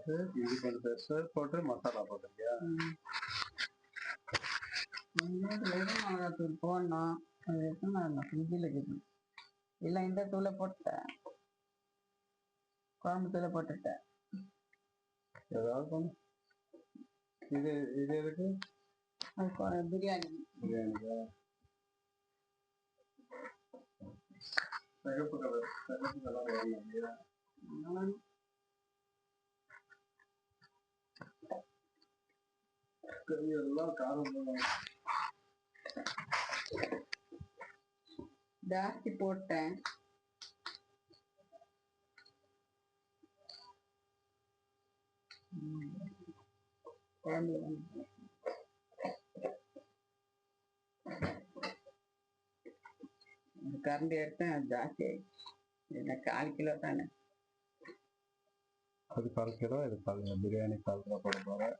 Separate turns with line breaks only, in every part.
போட்டு இஞ்சி பூண்டு பேஸ்ட் போட்டு மசாலா போட்டுருக்கியா?
வெறும் மிளகாத்தூள் போடணும் அது வரைக்கும் நான் ஃப்ரிட்ஜில் இருக்குது இல்லை இந்த தூளை போட்டேன் குழம்பு தூளை போட்டுட்டேன்.
ஏதாவது இது இது எதுக்கு?
பிரியாணி.
பிரியாணிக்கா? சிகப்பு கலர் சிகப்பு கலர் வேணும் கறி எல்லாம் காரம் போடணும்.
ஜாஸ்தி போட்டேன். குழம்பு கரண்டி எடுத்தேன் ஜாஸ்தி ஆயிடுச்சு. என்ன கால் கிலோ தானே?
அது கால் கிலோ இது கால் பிரியாணி கால் கிலோ போட போகிறேன்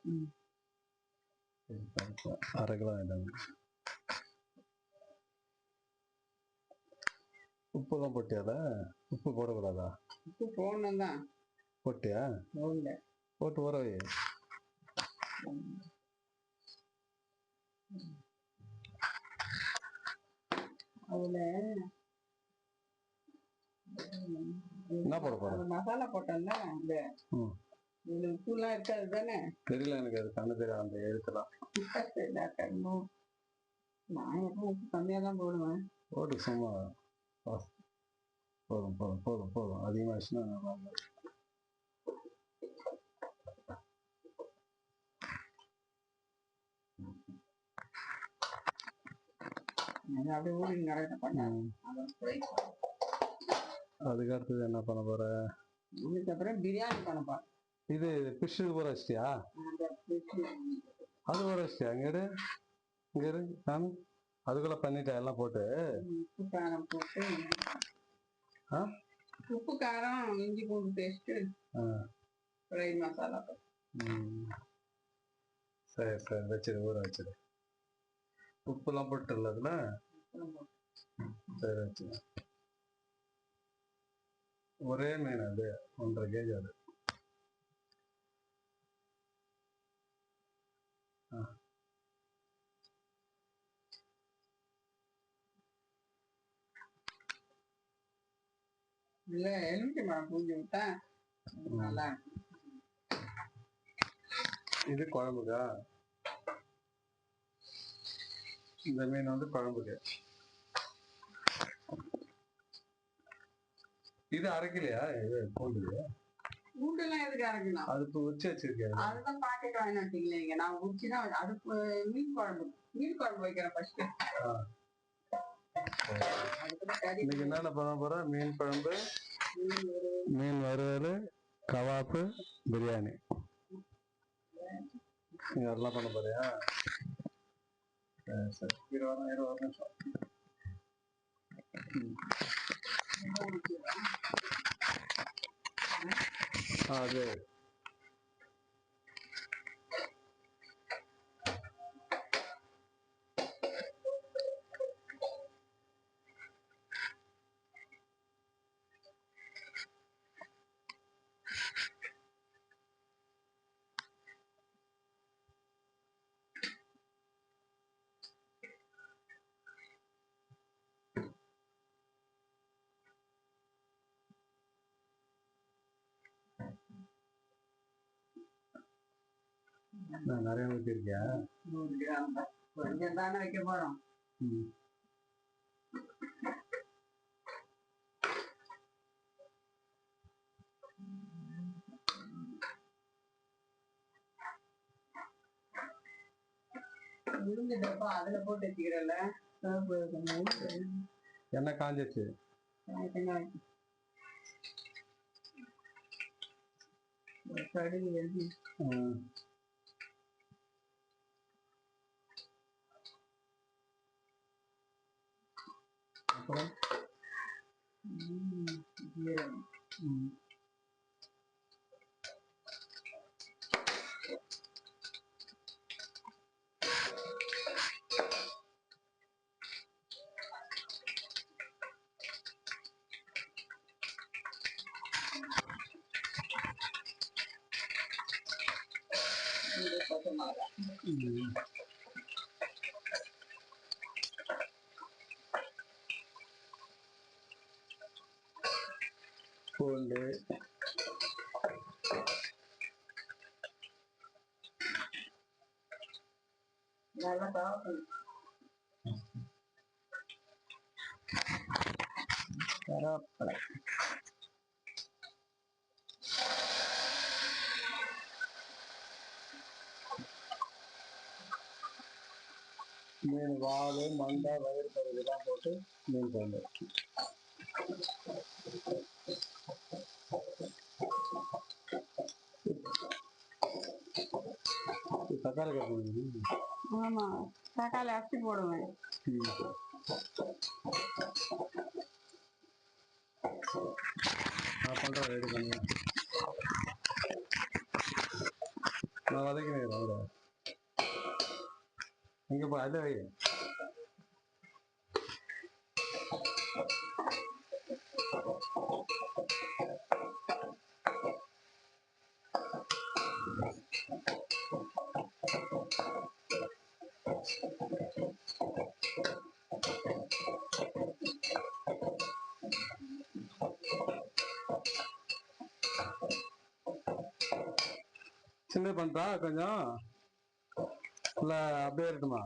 அரை கிலோ வேண்டாம் உப்புலாம் போட்டியால உப்பு போடக்கூடாதா?
உப்பு போடணும் தான்
போட்டியா போட்டு ஊற வை.
அதுல
என்ன போட?
அது மசாலா போட்டோம்ல இந்த
ம்.
இதுல உப்புலாம் இருக்காது தானே?
தெரியல எனக்கு அது கண்ணு தெரியும் அந்த எழுத்துலாம்.
கண்ணும் நான் எப்பவும் உப்பு கம்மியா தான் போடுவேன்.
போட்டு சும்மா. போதும் போதும் போதும் போதும். அதிகமாகிடுச்சுன்னா நல்லா
அப்படியே ஊறி நடக்க.
அதுக்கு அடுத்தது என்ன பண்ண போற?
அதுக்கப்புறம் பிரியாணி பண்ண போறேன்.
இது வச்சிட்டியா
அந்த fish
அது ஊற வச்சிட்டியா இங்க இரு. இங்க இரு. நான் அதுக்குள்ள பண்ணிட்டேன். எல்லாம் போட்டு.
உப்பு காரம் போட்டு.
ஆ?
உப்பு காரம் இஞ்சி பூண்டு பேஸ்ட். ஃப்ரை மசாலா.
சரி சரி. வச்சிரு. ஊற வச்சிரு. உப்புலாம் போட்டுல அதுல? சரி வச்சிரு. ஒரே மீன் அது. ஒன்றரை கேஜி அது.
இல்ல எலுமிச்சை மரம் பூஞ்சி விட்டா நல்லா இருக்கும்.
இது குழம்புக்கா? இந்த மீன் வந்து குழம்புக்கு. இது அரைக்கலையா? இது பூண்டு
பூண்டெல்லாம் எதுக்கு அரைக்கணும்?
அது இப்போ உச்சி வச்சிருக்கேன்.
அதுதான் பாக்கெட் வாங்கி வச்சுக்கலைங்க நான் உச்சி தான் அதுக்கு மீன் குழம்பு மீன் குழம்பு வைக்கிறேன் ஃபர்ஸ்ட். அதுக்கு
இன்னைக்கு என்னென்ன பண்ண போற? மீன் குழம்பு
மீன் ஒரு
வறுவல் கவாப்பு பிரியாணி. அதெல்லாம் பண்ண போறியா? சரி, இரு இரு ஒரு நிமிஷம். அது. நான் நிறைய ஊற்றிருக்கியா
நூறு கிராம். கொஞ்சம் தானே வைக்க போறோம். உளுந்து டப்பா அதுல போட்டு வச்சுக்கிறல்ல? சிவப்பு கொஞ்சம் உளுந்து
எண்ணெய் காஞ்சிச்சு
தேங்காய் ஒரு கடுகு எழுதி
ம். அப்புறம்
ஜீரகம்
ம்.
இது
பூண்டு
நல்லா கருவேப்பிலை
மீன் வாழை மண்டை வயிறு பகுதியெல்லாம் போட்டு மீன் குழம்பு தக்காளி கட்டு
ஆமா தக்காளி அரிசி போடுவேன்.
நான் பண்றேன் ரெடி பண்ணி. நான் வதக்கினேன் இங்க போ அதில் சின்ன பண்ணிட்டா கொஞ்சம்? இல்லை அப்படியே இருக்குமா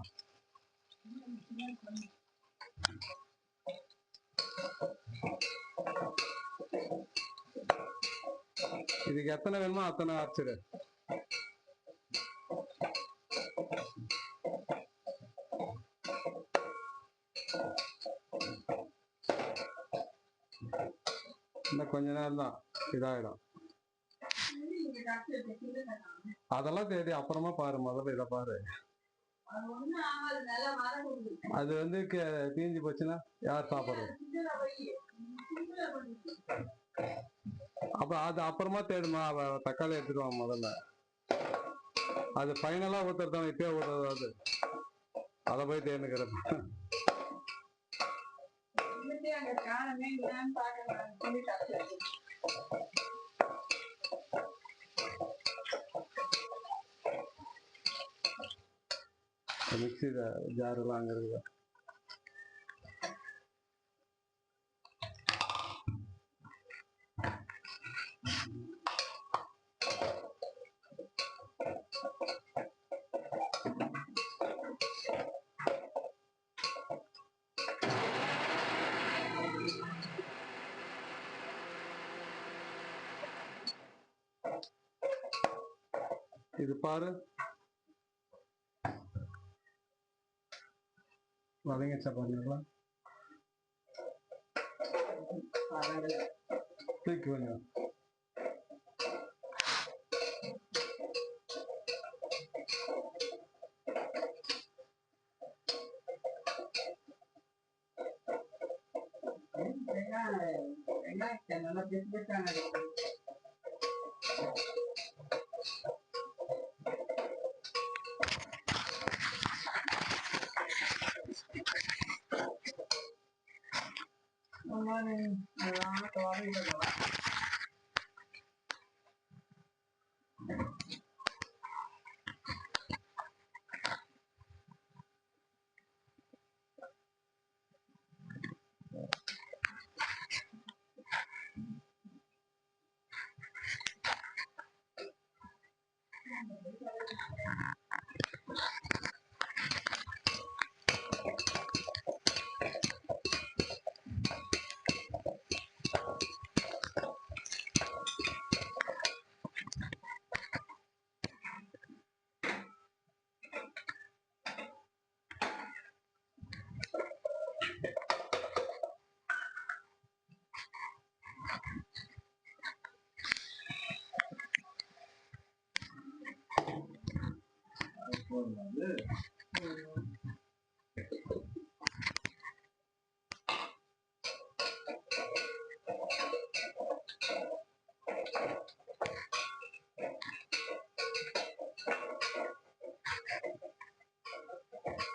இதுக்கு எத்தனை வேணுமோ அத்தனை அரைச்சிடு. இன்னும் கொஞ்ச நேரம் தான் இதாகிடும் அதெல்லாம் தேடி அப்புறமா பாரு முதல்ல இதை பாரு.
அது
வந்து தீஞ்சு போச்சுன்னா யார் சாப்பிடுறது?
அப்புறம்
அப்ப அது அப்புறமா தேடுமா தக்காளி எடுத்துட்டு வா முதல்ல. அது ஃபைனலா ஊத்துறதான் இப்பயே ஊத்துறது அது. அதை போய் தேர்ந்துக்கிறது
இருந்துட்டே அங்க என்னன்னு பாக்கலாம் சொல்லி
மிக்சி ஜாருலாம் அங்கே இருக்குது? இது பாரு. வதங்கிச்சா பாருங்களா தூக்கி கொஞ்சம்
வெங்காயம் வெங்காயத்தை நல்லா பிசு பிசாங்க அதெல்லாம் தோறையிடலாம்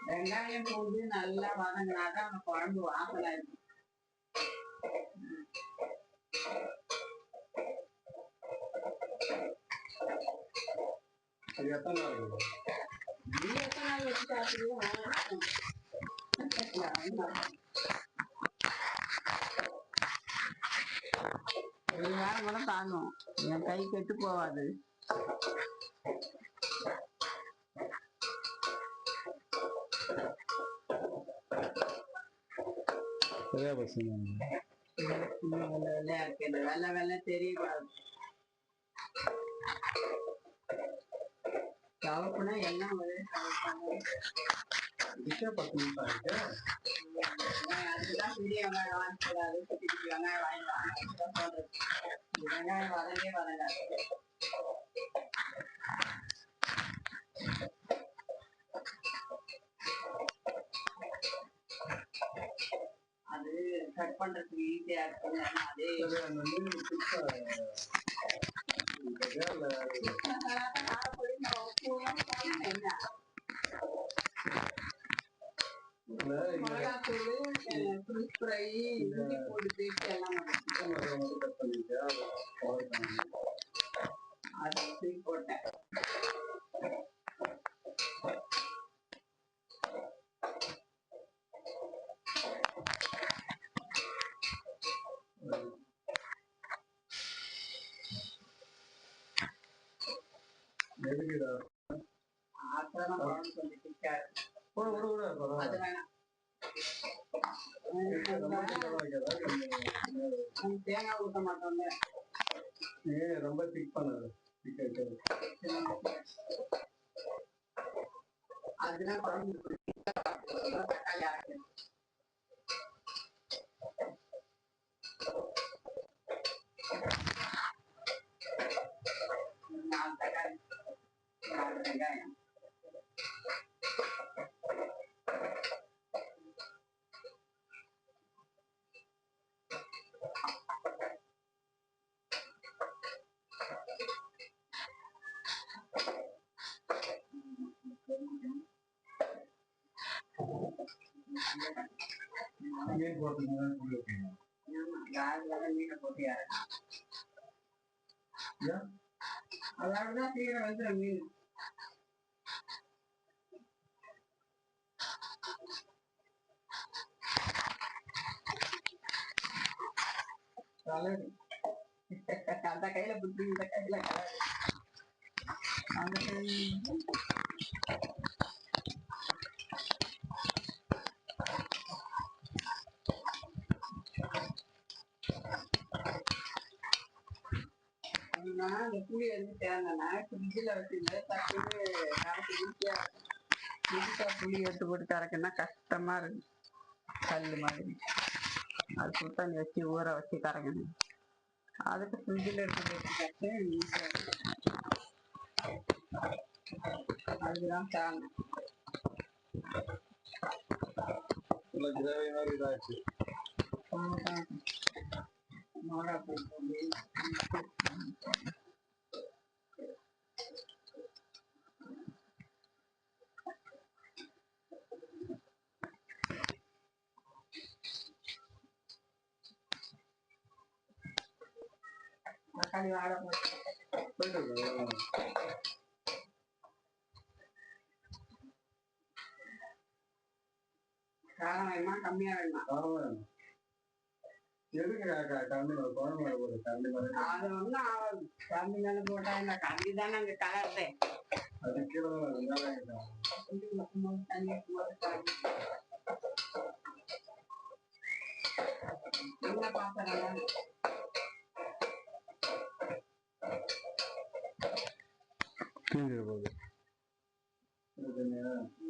வெங்காயம் போட்டு நல்லா வதங்கினாதான் அந்த குழம்பு வாசலா இருக்கும்.
எத்தனை நாள் இருக்கும்
நீ எத்தனை நாள் வச்சு சாப்பிடுறியோ ஒரு வாரம் கூட தாங்கும். என் கை கெட்டு போகாது.
சரியா பசங்க.
வெள்ளை வெள்ளை சவப்புனா எல்லாம் ஒரே
விஷயம் பத்து
அதுதான் பெரிய வெங்காயம் வாங்கிக்கூடாது குட்டி வெங்காயம் வாங்க சொல்றது வெங்காயம் வரவே அது கட் பண்றதுக்கு ஈஸியா இருக்கும் அதே
சரி,
என்ன மிளகாத்தூள் ஃபிஷ் ஃப்ரை இஞ்சி பூண்டு பேஸ்ட் எல்லாம் போட்டு
chicken வகை மட்டும் cut பண்ணிட்டு, அதை வதக்கணும்.
அதை தூக்கி போட்டேன்
எதுக்குடா?
அப்புறம் குழம்பு அது வேணாம்
ரொம்ப
தேங்காய் ஊற்ற மாட்டோம்ல
ரொம்ப திக் திக்
அதுதான் குழம்பு தக்காளி அரைக்கணும் நாலு தக்காளி நாலு வெங்காயம்
கலரு.
அந்த கையில புத்தி இந்த கையில கலரு. அந்த கையில நான் அந்த புளி வந்து ஃப்ரிட்ஜில் வச்சுருந்து டக்குன்னு கரைச்சி புளி எடுத்து போட்டு கரைக்கணும்னா கஷ்டமா இருக்கு கல் மாதிரி அது தண்ணி வச்சு ஊற வச்சு கரைக்கணும் அதுக்கு ஃப்ரிட்ஜில் எடுத்து வச்சு கரைச்சு ஈஸியா அதுதான் காரணம். மிளகாத்தூள் போட்டு தக்காளி வாழை போட்டு
போயிட்டு இருக்கு.
காரம் வேணுமா கம்மியா வேணுமா
காரம் வேணும். எதுக்கு க- கரண்டி மேல குழம்பு மேல போடுற கரண்டி மேல
அது ஒண்ணும் ஆகாது கம்மி மேல போட்டா என்ன கம்மி தானே அங்க கலருது
அது கீழே தான் வெங்காயம் வைக்கணும்.
தண்ணி ஊத்தும்போது கலரு. என்ன பாத்திரம்
தீஞ்சிட போகுது இது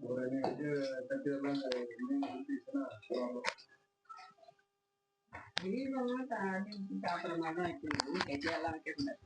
ஒரு அணி வச்சு கட்டி எல்லாம் இந்த மீன் ஊத்திச்சுன்னா குழம்பு
தீபம்லாம் தாண்டி சாப்பிட்ற மாதிரி தான் வைக்கணும் கெட்டியெல்லாம் வைக்கக்கூடாது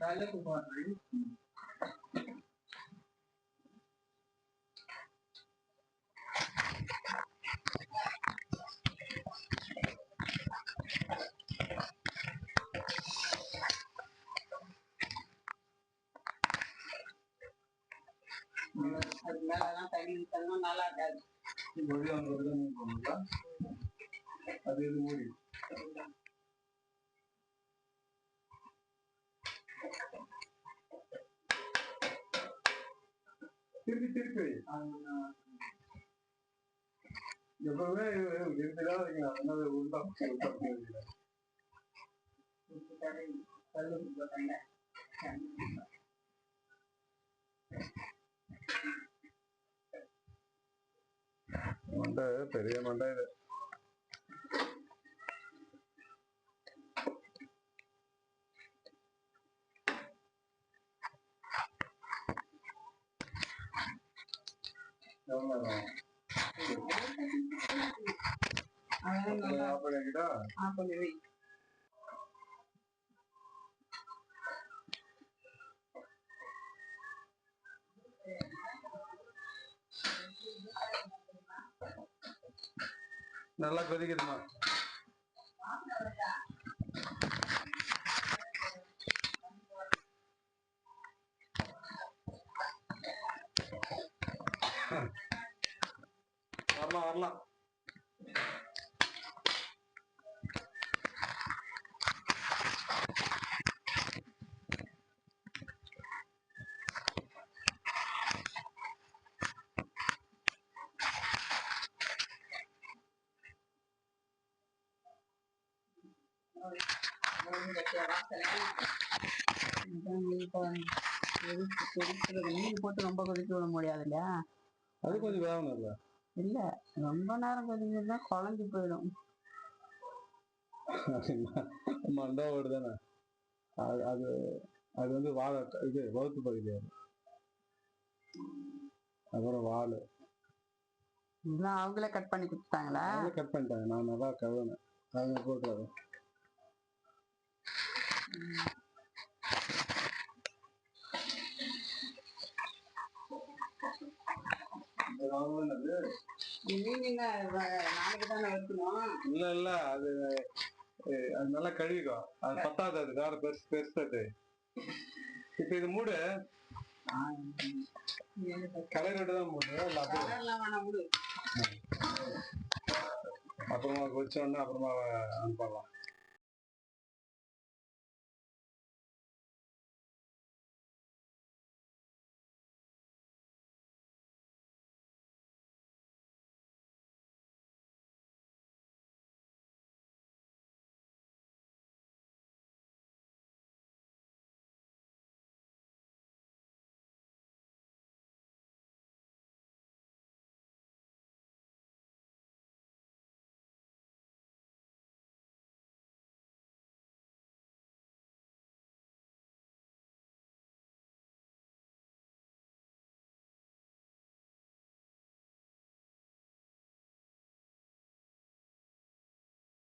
காய்ச்சி எடுத்துக்கோ.
நல்லா ஒரு இது இது சக்கை மாதிரி பயந்துடும் இன்னும் அதுல என்ன இருக்கு பாருங்க, அதுக்கு. வேற ஒண்ணுமே இல்லை வேற என்னப்பா போடுவாங்க
கல்லுப்பு போடுறேன் அது மேலலாம் தண்ணி ஊற்றணும்னா நல்லா இருக்காது
மொழி அவங்க விட போனீங்களா அது இது மூடி திருப்பி திருப்பி. எப்பவுமே இருந்துதான் அதனால உண்டா மண்டை பெரிய மண்டை இது.
நல்லா
ஆஃப் பண்ணிக்கிட்டா
ஆஃப் பண்ணி வை
நல்லா கொதிக்குதுமா வரலாம் வரலாம்.
போட்டு ரொம்ப கொதிக்க விட முடியாது இல்லையா
அது கொஞ்சம் வேகணும் இல்ல?
இல்ல. ரொம்ப நேரம் கொதிக்கிறதா குழஞ்சு போயிடும்.
மண்டை ஓடு தானே அது அது அது வந்து வாழை இது வகுத்து பகுதி அது. அப்புறம் வால்.
இதெல்லாம் அவங்களே கட் பண்ணி கொடுத்தாங்களா
கட் பண்ணிட்டாங்க. நான் நல்லா கழுவுனேன். அவங்க போட்டுறாரு
மீன் என்ன வ- நாளைக்கு தானே வைக்கணும்
இல்ல இல்ல அது அது நல்லா கழுவிக்கும் அது பத்தாது அது வேற பெருசு பெருசு அது இப்ப இது மூடு. கலர் விட்டு தான் மூடு அப்புறமா வச்சோடனே அப்புறமா அனுப்பலாம்.